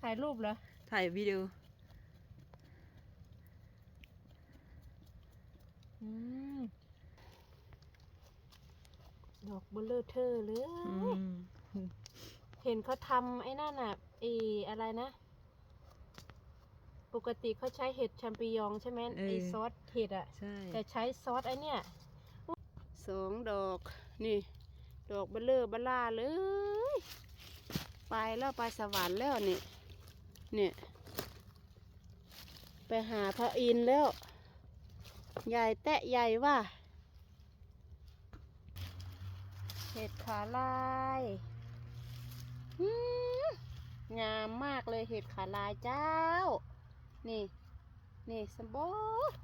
ถ่ายรูปเหรอ ถ่ายวิดีโออืมดอกเบลเลอร์เทอร์เลยอืมเห็นเขาทำไอ้นั่นน่ะไอ้อะไรนะ ปกติเขาใช้เห็ดแชมปิญองใช่ไหมไอ้ซอสเห็ดอะใช่ แต่ใช้ซอสไอ้เนี่ยสองดอกนี่ ดอกเบลเลอร์เบล่าเลย ไปแล้วไปสวรรค์แล้วนี่ เนี่ยไปหาพระอินแล้วใหญ่แตะใหญ่ว่าเห็ดขาลายงามมากเลยเห็ดขาลายเจ้า นี่ นี่สมบูรณ์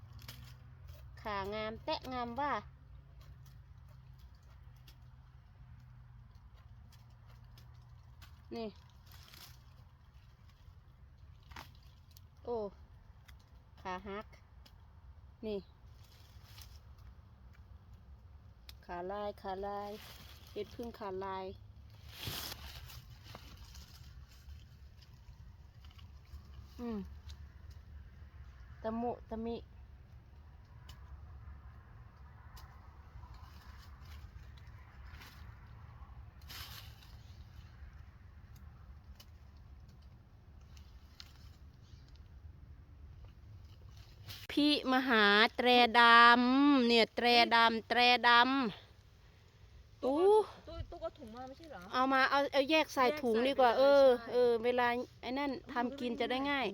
ขางามแตะงามว่านี่ โอ้ขาหัก นี่ ขาลายขาลายเห็ดพึ่งขาลายอืมตะมุตะมิ พี่มหาแตรดำเนี่ยแตรดำแตรดำอู้ตู้ตู้ก็ถุงมาไม่ใช่เหรอเอามาเอาเอาแยกใส่แยกถุงใส่ดีกว่าไปเอเลยอใช่เออเวลาไอ้นั่นทำกินจะได้ง่าย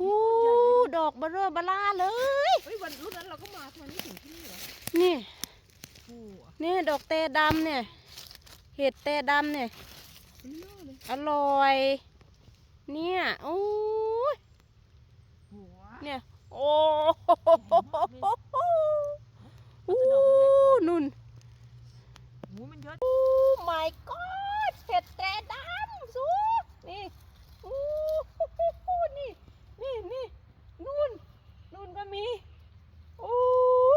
โอ้โหอู้ใหญ่เลยดอกเบอเรอเบลาเลยเฮ้ยวันรุ่นนั้นเราก็มาทำไมไม่ถึงที่นี่เหรอนี่โอ้โหนี่ดอกเตดำเนี่ย เห็ดเตดำเนี่ยเป็นเรื่องเลยอร่อย เนี่ยโอ้ย หัว เนี่ย โอ้โหอู้นุ่น หูมันเยอะ โอ้ my god เห็ดแต่ดำสูนี่โอ้โหนี่ นี่นี่นู่น นู่นก็มี โอ้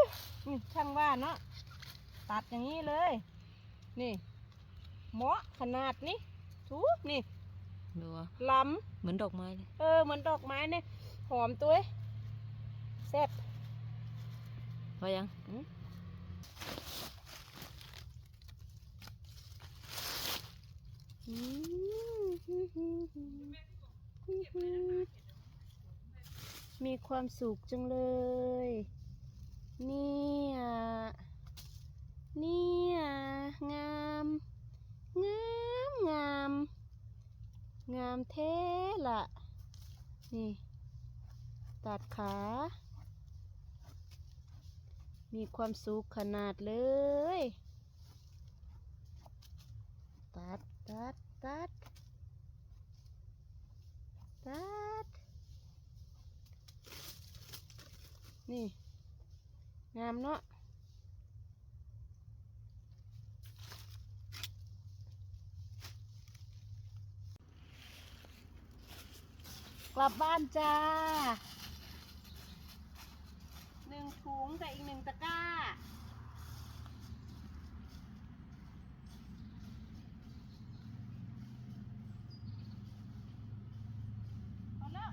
ยนี่ช่างว่าเนาะตัดอย่างนี้เลย นี่เหมาะขนาดนี้สูนี่ดูวะล้เหมือนดอกไม้เลยำเออเหมือนดอกไม้เนี่ยหอมตัวเอ้ยแซ่บพอยังอืมมีความสุขจังเลยเนี่ย เนี่ย งาม งามงาม งามเท่ละนี่ ตัดขา มีความสุขขนาดเลย ตัด ตัด ตัด ตัด นี่ งามเนาะ กลับบ้านจ้าหนึ่งถุงกับอีกหนึ่งตะกร้า เอาละ